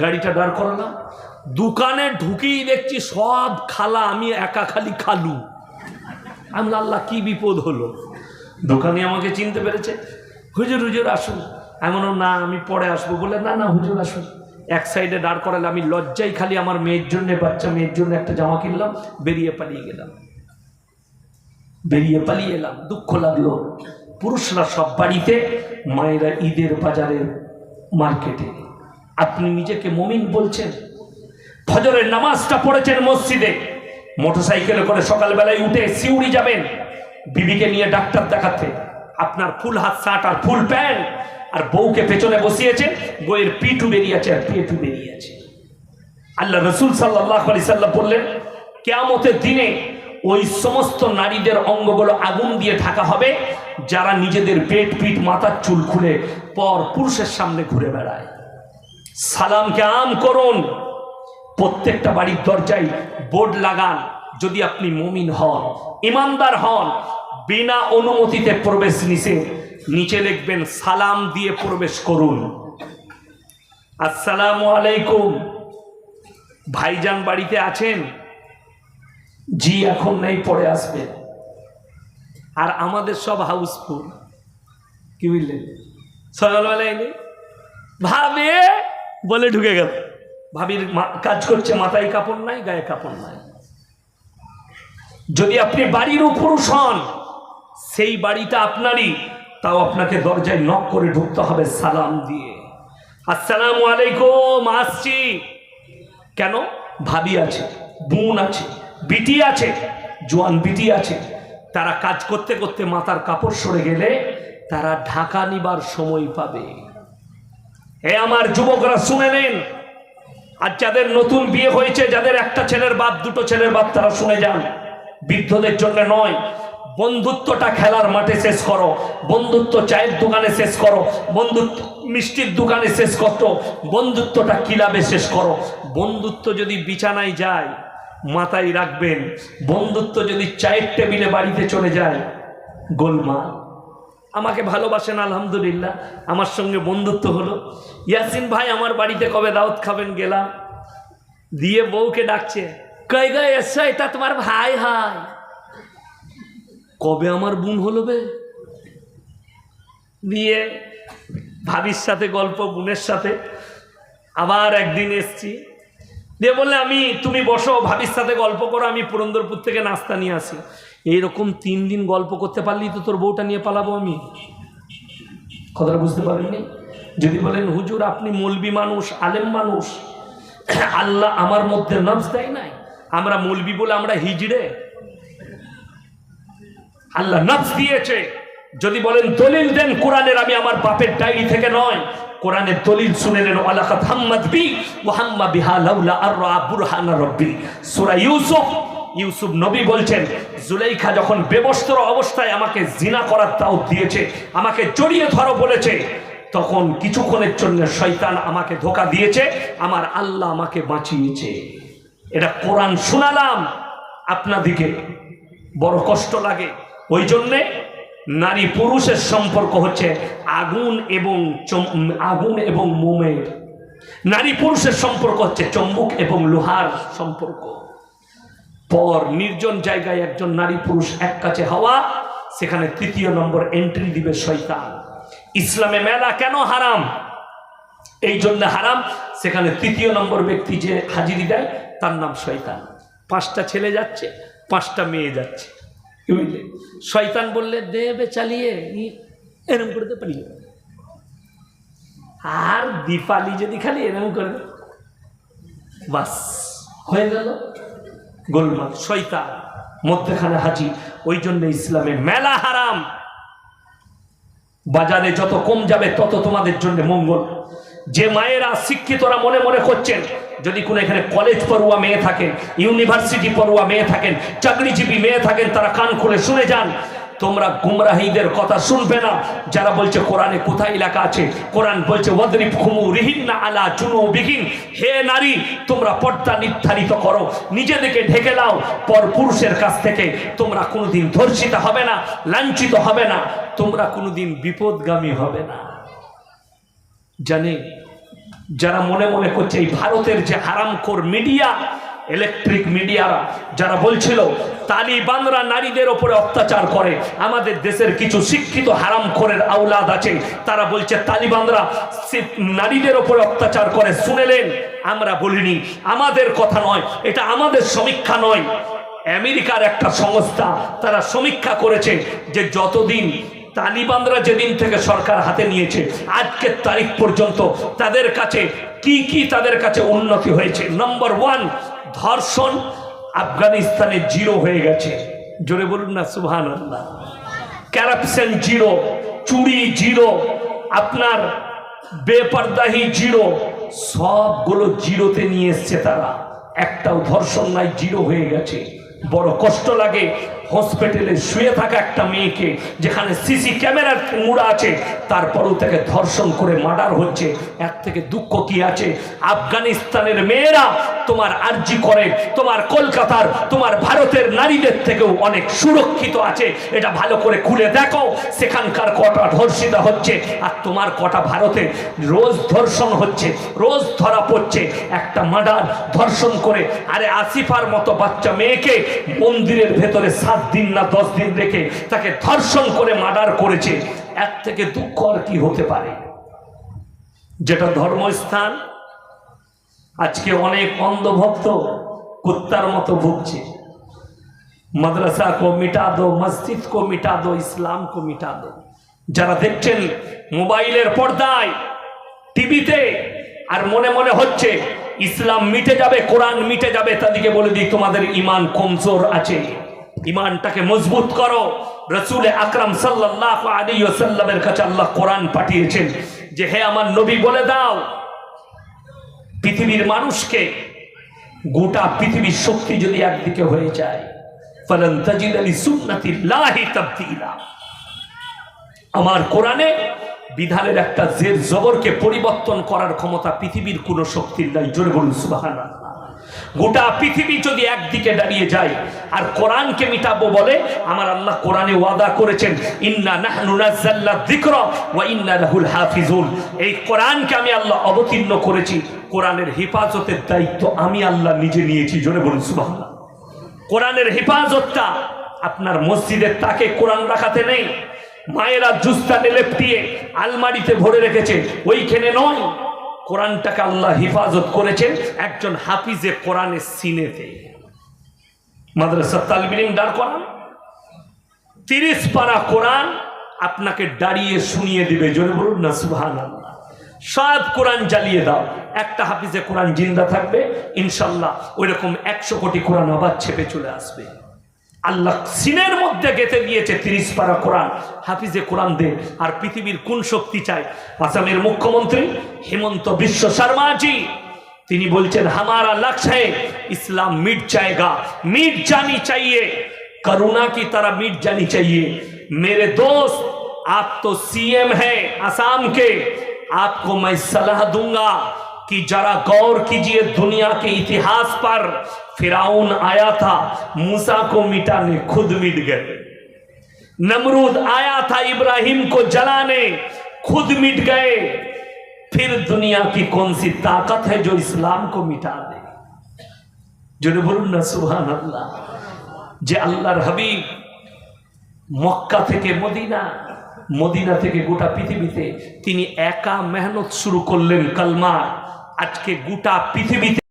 গাড়িটা দাঁড় করালাম। দোকানে ঢুকেই দেখছি সব খালা, আমি একা খালি খালু। আমি আল্লাহ, কি বিপদ হলো? দোকানে আমাকে চিনতে পেরেছে। হুজুর হুজুর, আসুন। এমন না, আমি পরে আসব। বলে না না, হুজুর, আসুন। এক সাইডে দাঁড় করালে আমি লজ্জাই খালি আমার মেয়ের জন্য, বাচ্চা মেয়ের জন্য একটা জামা কিনলাম, বেরিয়ে পালিয়ে গেলাম। বেরিয়ে পালিয়ে এলাম, দুঃখ লাগল। পুরুষরা সব বাড়িতে, মায়েরা ঈদের বাজারের মার্কেটে। আপনি নিজেকে মমিন বলছেন। ফজরের নামাজটা পড়েছেন মসজিদে। মোটরসাইকেলে করে সকালবেলায় উঠে সিউড়ি যাবেন। বিবিকে নিয়ে ডাক্তার দেখাতে। আপনার ফুল হাত, শার্ট আর ফুল প্যান্ট আর বউকে পেছনে বসিয়েছেন বইয়ের পিঠু বেরিয়েছে আর পেটু বেরিয়েছে। আল্লাহ রসুল সাল্লাহ আলি সাল্লাম বললেন, কেয়ামতের দিনে ওই সমস্ত নারীদের অঙ্গগুলো আগুন দিয়ে ঢাকা হবে, যারা নিজেদের পেট, পিঠ, মাথার চুল খুলে পর পুরুষের সামনে ঘুরে বেড়ায়। সালামকে আম করুন। প্রত্যেকটা বাড়ির দরজায় বোর্ড লাগান, যদি আপনি মুমিন হন, ইমানদার হন, বিনা অনুমতিতে প্রবেশ নিষে নিচে লিখবেন, সালাম দিয়ে প্রবেশ করুন। আসসালামু আলাইকুম। ভাইজান বাড়িতে আছেন? জি, এখন নেই, পরে আসবে। আর আমাদের সব হাউসফুল। কি বুঝলেন সকালবেলায় ভাবে বলে ঢুকে গেল। ভাবির কাজ করছে, মাথায় কাপড় নাই, গায়ে কাপড় নাই। যদি আপনি বাড়ির পুরুষ হন, সেই বাড়িটা আপনারই, তাও আপনাকে দরজায় নক করে ঢুকতে হবে সালাম দিয়ে। আসসালাম আলাইকুম, আসছি। কেন? ভাবি আছে, বোন আছে, বিটি আছে, জোয়ান বিটি আছে। তারা কাজ করতে করতে মাথার কাপড় সরে গেলে তারা ঢাকা নিবার সময় পাবে। এ আমার যুবকরা, শুনে নেন। আর যাদের নতুন বিয়ে হয়েছে, যাদের একটা ছেলের বাপ, দুটো ছেলের বাপ, তারা শুনে যান। বৃদ্ধদের জন্য নয়। বন্ধুত্বটা খেলার মাঠে শেষ করো। বন্ধুত্ব চায়ের দোকানে শেষ করো। বন্ধুত্ব, মিষ্টির দোকানে শেষ করো। বন্ধুত্বটা কিলাবে শেষ করো। বন্ধুত্ব যদি বিছানায় যায়, মাথায় রাখবেন। বন্ধুত্ব যদি চায়ের টেবিলে বাড়িতে চলে যায়, গোলমাল। আমাকে ভালোবাসেন, আলহামদুলিল্লাহ। আমার সঙ্গে বন্ধুত্ব হলো। ইয়াসিন ভাই, আমার বাড়িতে কবে দাওয়াত খাবেন গেলাম। দিয়ে বউকে ডাকছে, কই গে এসছো এটা তোমার ভাই হাই কবে আমার বোন হলো বে? দিয়ে ভাবির সাথে, গল্প, বোনের সাথে। আবার একদিন এসছি। দিয়ে বললে, আমি, তুমি বসো, ভাবির সাথে গল্প করো, আমি পুরন্দরপুর থেকে নাস্তা নিয়ে আসি। এইরকম তিন দিন গল্প করতে পারলেই তো তোর বউটা নিয়ে পালাবো আমি? কথাটা বুঝতে পারেননি? যদি বলেন, হুজুর, আপনি মলবি মানুষ, আলেম মানুষ, আল্লাহ আমার মধ্যে নবস দেয় নাই, আমরা মলবি বলে আমরা হিজড়ে। আল্লাহ নবস দিয়েছে। যদি বলেন, দলিল দেন কোরআনের, আমি আমার বাপের ডায়েরি থেকে নয় কোরআনের দলিল শুনে নেন আলাকাত হাম্মাদ বি ওয়াহাম্মা বিহা লাউলা আর রা বুরহানা রব্বি। সূরা ইউসুফ ইউসুফ নবী বলছেন, জুলাইখা যখন বেবস্ত্র অবস্থায় আমাকে জিনা করার তাও দিয়েছে, আমাকে জড়িয়ে ধরো বলেছে, তখন কিছুক্ষণের জন্য শয়তান আমাকে ধোকা দিয়েছে, আমার আল্লাহ আমাকে বাঁচিয়েছে। এটা কোরআন শোনালাম, আপনাদিকে বড় কষ্ট লাগে। ওই জন্যে নারী পুরুষের সম্পর্ক হচ্ছে আগুন এবং আগুন এবং মোমের। নারী পুরুষের সম্পর্ক হচ্ছে চম্বুক এবং লোহার সম্পর্ক। পর নির্জন জায়গায় একজন নারী পুরুষ এক কাছে হওয়া, সেখানে তৃতীয় নম্বর এন্ট্রি দিবে শয়তান। ইসলামে মেলা কেন হারাম? এই জন্য হারাম। সেখানে তৃতীয় নম্বর ব্যক্তি যে হাজিরি দেয়, তার নাম শয়তান। পাঁচটা ছেলে যাচ্ছে, পাঁচটা মেয়ে যাচ্ছে। শয়তান বললে, দেবে চালিয়ে এরম করে পালিয়ে আর দীপালি যদি খালি এরম করে বাস, হয়ে গেল গোলমাল। শয়তান মধ্যখানে হাজি ওই জন্য ইসলামে মেলা হারাম। বাজারে যত কম যাবে, তত তোমাদের জন্য মঙ্গল। যে মায়েরা শিক্ষিতরা মনে মনে করছেন যদি কোনো এখানে কলেজ পড়ুয়া মেয়ে থাকেন ইউনিভার্সিটি পড়ুয়া মেয়ে থাকেন, চাকরিজীবী মেয়ে থাকেন, তারা কান খুলে শুনে যান। তোমরা গুমরাহীদের কথা শুনবে না। যারা বলছে, কোরআনে কোথায় এলাকা আছে? কোরআন বলছে খুমু আলা চুনু হে নারী, তোমরা পর্দা নির্ধারিত করো। নিজেদেরকে ঢেকে দাও পর পুরুষের কাছ থেকে তোমরা কোনোদিন ধর্ষিত হবে না, লাঞ্ছিত হবে না। তোমরা কোনোদিন বিপদগামী হবে না। জানে যারা মনে মনে করছে এই ভারতের যে হারামখোর মিডিয়া ইলেকট্রিক মিডিয়ারা, যারা বলছিল, তালিবানরা নারীদের ওপরে অত্যাচার করে, আমাদের দেশের কিছু শিক্ষিত হারামখোরের আওলাদ আছে, তারা বলছে, তালিবানরা নারীদের ওপরে অত্যাচার করে, শুনেলেন? আমরা বলিনি। আমাদের কথা নয়, এটা আমাদের সমীক্ষা নয়। আমেরিকার একটা সংস্থা, তারা সমীক্ষা করেছে যে যতদিন তালিবানরা যেদিন থেকে সরকার হাতে নিয়েছে, আজকের তারিখ পর্যন্ত তাদের কাছে কি কি তাদের কাছে উন্নতি হয়েছে? নম্বর ওয়ান ধর্ষণ আফগানিস্তানে জিরো হয়ে গেছে। জোরে বলুন না সুহান আল্লাহ ক্যারাপশন জিরো, চুরি জিরো, আপনার বেপরদাহি জিরো, সবগুলো জিরোতে নিয়ে এসছে তারা। একটাও ধর্ষণ নাই, জিরো হয়ে গেছে। বড় কষ্ট লাগে হসপিটালে শুয়ে থাকা একটা মেয়েকে, যেখানে সিসি ক্যামেরার মুড়া আছে, তারপরেও তাকে ধর্ষণ করে মার্ডার হচ্ছে। এর থেকে দুঃখ কি আছে? আফগানিস্তানের মেয়েরা তোমার আর্জি করে, তোমার কলকাতার, তোমার ভারতের নারীদের থেকেও অনেক সুরক্ষিত আছে। এটা ভালো করে খুলে দেখো, সেখানকার কটা ধর্ষিতা হচ্ছে আর তোমার কটা ভারতে রোজ ধর্ষণ হচ্ছে, রোজ ধরা পড়ছে। একটা মার্ডার, ধর্ষণ করে আরে আসিফার মতো বাচ্চা মেয়েকে মন্দিরের ভেতরে সাত দিন না দশ দিন রেখে তাকে ধর্ষণ করে মার্ডার করেছে। এর থেকে দুঃখ আর কি হতে পারে? যেটা ধর্মস্থান আজকে অনেক অন্ধভক্ত কুত্তার মতো ভুগছে। মাদ্রাসা কো মিটা দো, মসজিদ কো মিটা দো, ইসলাম কো মিটা দো। যারা দেখছেন মোবাইলের পর্দায়, টিভিতে, আর মনে মনে হচ্ছে ইসলাম মিটে যাবে, কোরআন মিটে যাবে, তাদেরকে বলে দিই, তোমাদের ইমান কমজোর আছে। ইমানটাকে মজবুত করো। রসুল আকরাম সাল্লাহ আলী সাল্লামের কাছে আল্লাহ কোরআন পাঠিয়েছেন যে, হে আমার নবী, বলে দাও পৃথিবীর মানুষকে, গোটা পৃথিবীর শক্তি যদি একদিকে হয়ে যায় আমার কোরআনে বিধানের একটা জের জবরকে পরিবর্তন করার ক্ষমতা পৃথিবীর কোনো শক্তির নাই। জোরে বলুন সুবাহান গোটা পৃথিবী যদি একদিকে দাঁড়িয়ে যায়, আর কোরআনকে মিটাবো বলে, আমার আল্লাহ কোরআনে ওয়াদা করেছেন, ইন্না নাহনু নাযাল্লা যিকরা ওয়া ইন্না লাহুল হাফিজুন। এই কোরআনকে আমি আল্লাহ অবতীর্ণ করেছি। কোরআনের হেফাজতের দায়িত্ব আমি আল্লাহ নিজে নিয়েছি, জোরে বলুন, সুবহানাল্লাহ। কোরআনের হেফাজতটা আপনার মসজিদের তাকে কোরআন রাখাতে নেই। মায়েরা জুস্তানে লেপটিয়ে আলমারিতে ভরে রেখেছে, ওইখানে নয়। কোরআনটাকে আল্লাহ হেফাজত করেছেন একজন হাফিজে কোরআনের সিনেতে মাদ্রাসা তালবিলিম দাঁড় করান। তিরিশ পারা কোরআন আপনাকে দাঁড়িয়ে শুনিয়ে দিবে, জোরে বলুন না আল্লাহ সব কোরআন জ্বালিয়ে দাও। একটা হাফিজে কোরআন জিন্দা থাকবে, ইনশাল্লাহ ওই রকম একশো কোটি কোরআন আবার ছেপে চলে আসবে। আল্লাহ সিনের মধ্যে গেতে দিয়েছে তিরিশ পারা কোরআন হাফিজে কোরআন দে আর পৃথিবীর কোন শক্তি চায় আসামের মুখ্যমন্ত্রী হেমন্ত বিশ্ব শর্মাজি তিনি বলছেন হামারা লক্ষ্য है इस्लाम मिट जाएगा मिट जानी चाहिए करुणा की तरह मिट जानी चाहिए मेरे दोस्त आप तो सीएम है असम के आपको मैं सलाह दूंगा कि जरा गौर कीजिए दुनिया के इतिहास पर फिराउन आया था मूसा को मिटाने खुद मिट गए नमरूद आया था इब्राहिम को जलाने खुद मिट गए फिर दुनिया की कौन सी ताकत है जो इस्लाम को मिटा दे জোরে বলুন না সুহান আল্লাহ যে আল্লাহর হাবিব মক্কা থেকে মদিনা মদিনা থেকে গোটা পৃথিবীতে তিনি একা মেহনত শুরু করলেন কালমা আজকে গোটা পৃথিবীতে